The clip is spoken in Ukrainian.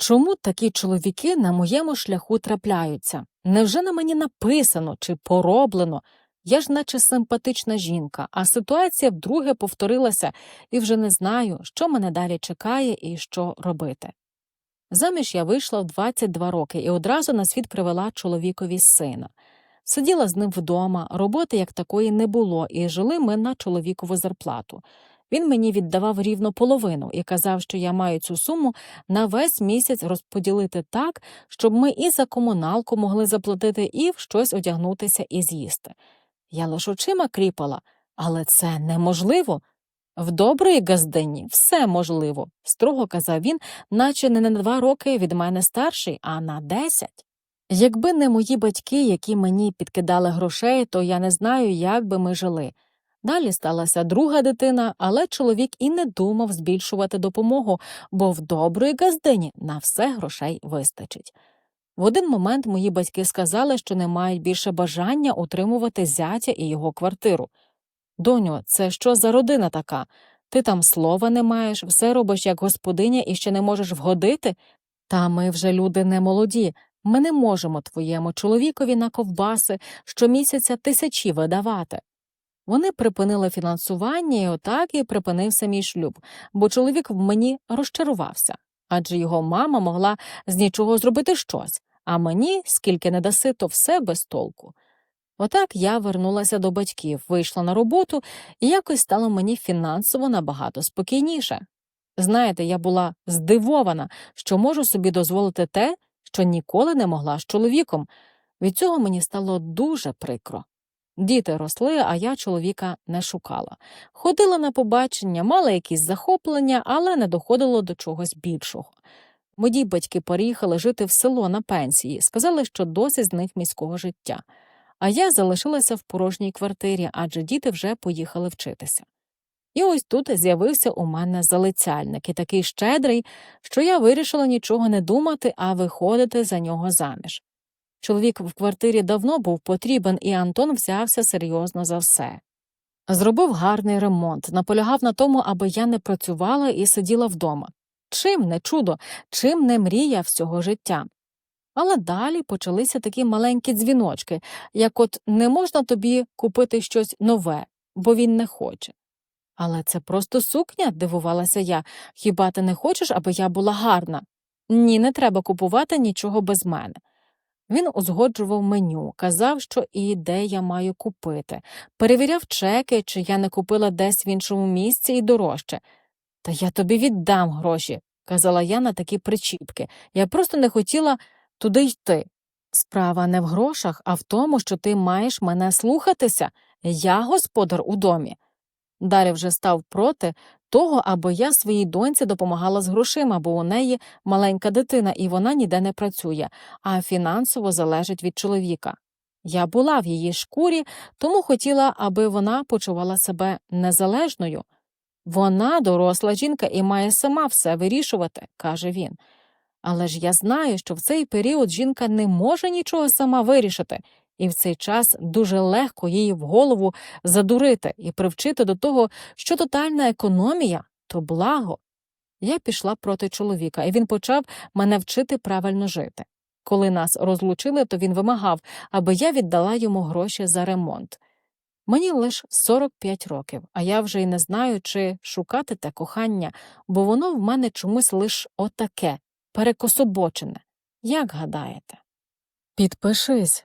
Чому такі чоловіки на моєму шляху трапляються? Невже на мені написано чи пороблено? Я ж наче симпатична жінка, а ситуація вдруге повторилася і вже не знаю, що мене далі чекає і що робити. Заміж я вийшла в 22 роки і одразу на світ привела чоловікові сина. Сиділа з ним вдома, роботи як такої не було, і жили ми на чоловікову зарплату. Він мені віддавав рівно половину і казав, що я маю цю суму на весь місяць розподілити так, щоб ми і за комуналку могли заплатити, і в щось одягнутися і з'їсти. Я лише очима кріпала, але це неможливо. В доброї газдині все можливо, строго казав він, наче не на два роки від мене старший, а на десять. Якби не мої батьки, які мені підкидали грошей, то я не знаю, як би ми жили. Далі сталася друга дитина, але чоловік і не думав збільшувати допомогу, бо в доброї газдині на все грошей вистачить. В один момент мої батьки сказали, що не мають більше бажання утримувати зятя і його квартиру. Доню, це що за родина така? Ти там слова не маєш, все робиш як господиня і ще не можеш вгодити? Та ми вже люди не молоді. Ми не можемо твоєму чоловікові на ковбаси щомісяця тисячі видавати. Вони припинили фінансування, і отак і припинився мій шлюб, бо чоловік в мені розчарувався, адже його мама могла з нічого зробити щось, а мені, скільки не даси, то все без толку. Отак я вернулася до батьків, вийшла на роботу, і якось стало мені фінансово набагато спокійніше. Знаєте, я була здивована, що можу собі дозволити те, що ніколи не могла з чоловіком. Від цього мені стало дуже прикро. Діти росли, а я чоловіка не шукала. Ходила на побачення, мала якісь захоплення, але не доходило до чогось більшого. Мої батьки переїхали жити в село на пенсії, сказали, що досить з них міського життя. А я залишилася в порожній квартирі, адже діти вже поїхали вчитися. І ось тут з'явився у мене залицяльник і такий щедрий, що я вирішила нічого не думати, а виходити за нього заміж. Чоловік в квартирі давно був потрібен, і Антон взявся серйозно за все. Зробив гарний ремонт, наполягав на тому, аби я не працювала і сиділа вдома. Чим не чудо, чим не мрія всього життя. Але далі почалися такі маленькі дзвіночки, як от не можна тобі купити щось нове, бо він не хоче. Але це просто сукня, дивувалася я. Хіба ти не хочеш, аби я була гарна? Ні, не треба купувати нічого без мене. Він узгоджував меню, казав, що і де я маю купити, перевіряв чеки, чи я не купила десь в іншому місці і дорожче. Та я тобі віддам гроші, казала я на такі причіпки. Я просто не хотіла туди йти. Справа не в грошах, а в тому, що ти маєш мене слухатися. Я господар у домі. Далі вже став проти того, аби я своїй доньці допомагала з грошима, бо у неї маленька дитина і вона ніде не працює, а фінансово залежить від чоловіка. Я була в її шкурі, тому хотіла, аби вона почувала себе незалежною. Вона доросла жінка і має сама все вирішувати, каже він. Але ж я знаю, що в цей період жінка не може нічого сама вирішити, і в цей час дуже легко її в голову задурити і привчити до того, що тотальна економія то благо. Я пішла проти чоловіка, і він почав мене вчити правильно жити. Коли нас розлучили, то він вимагав, аби я віддала йому гроші за ремонт. Мені лише 45 років, а я вже й не знаю, чи шукати те кохання, бо воно в мене чомусь лиш отаке, перекособочене. Як гадаєте? Підпишись,